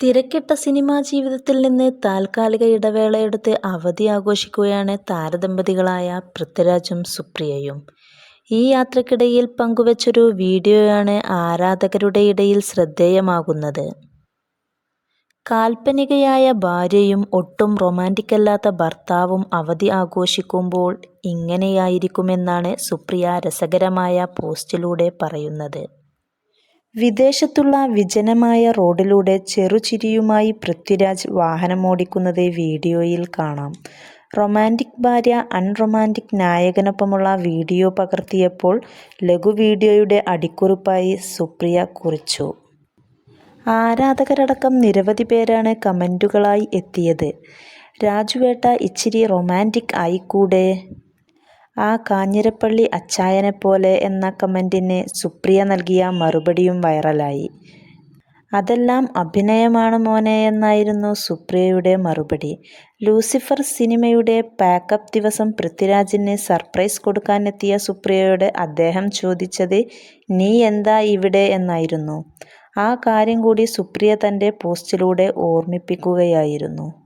തിരക്കിട്ട സിനിമാ ജീവിതത്തിൽ നിന്ന് താൽക്കാലിക ഇടവേളയെടുത്ത് അവധി ആഘോഷിക്കുകയാണ് താരദമ്പതികളായ പൃഥ്വിരാജും സുപ്രിയയും. ഈ യാത്രക്കിടയിൽ പങ്കുവച്ചൊരു വീഡിയോയാണ് ആരാധകരുടെ ഇടയിൽ ശ്രദ്ധേയമാകുന്നത്. കാൽപ്പനികയായ ഭാര്യയും ഒട്ടും റൊമാന്റിക് അല്ലാത്ത ഭർത്താവും അവധി ആഘോഷിക്കുമ്പോൾ ഇങ്ങനെയായിരിക്കുമെന്നാണ് സുപ്രിയ രസകരമായ പോസ്റ്റിലൂടെ പറയുന്നത്. വിദേശത്തുള്ള വിജനമായ റോഡിലൂടെ ചെറുചിരിയുമായി പൃഥ്വിരാജ് വാഹനമോടിക്കുന്നത് വീഡിയോയിൽ കാണാം. റൊമാന്റിക് ഭാര്യ അൺറൊമാന്റിക് നായകനൊപ്പമുള്ള വീഡിയോ പകർത്തിയപ്പോൾ ലഘു വീഡിയോയുടെ അടിക്കുറിപ്പായി സുപ്രിയ കുറിച്ചു. ആരാധകരടക്കം നിരവധി പേരാണ് കമന്റുകളായി എത്തിയത്. രാജുവേട്ട ഇച്ചിരി റൊമാന്റിക് ആയിക്കൂടേ. ആ കാഞ്ഞിരപ്പള്ളി അച്ചായനെപ്പോലെ എന്ന കമന്റിന് സുപ്രിയ നൽകിയ മറുപടിയും വൈറലായി. അതെല്ലാം അഭിനയമാണ് മോനെ എന്നായിരുന്നു സുപ്രിയയുടെ മറുപടി. ലൂസിഫർ സിനിമയുടെ പാക്കപ്പ് ദിവസം പൃഥ്വിരാജിന് സർപ്രൈസ് കൊടുക്കാനെത്തിയ സുപ്രിയയോട് അദ്ദേഹം ചോദിച്ചത് നീ എന്താ ഇവിടെ എന്നായിരുന്നു. ആ കാര്യം കൂടി സുപ്രിയ തന്റെ പോസ്റ്റിലൂടെ ഓർമ്മിപ്പിക്കുകയായിരുന്നു.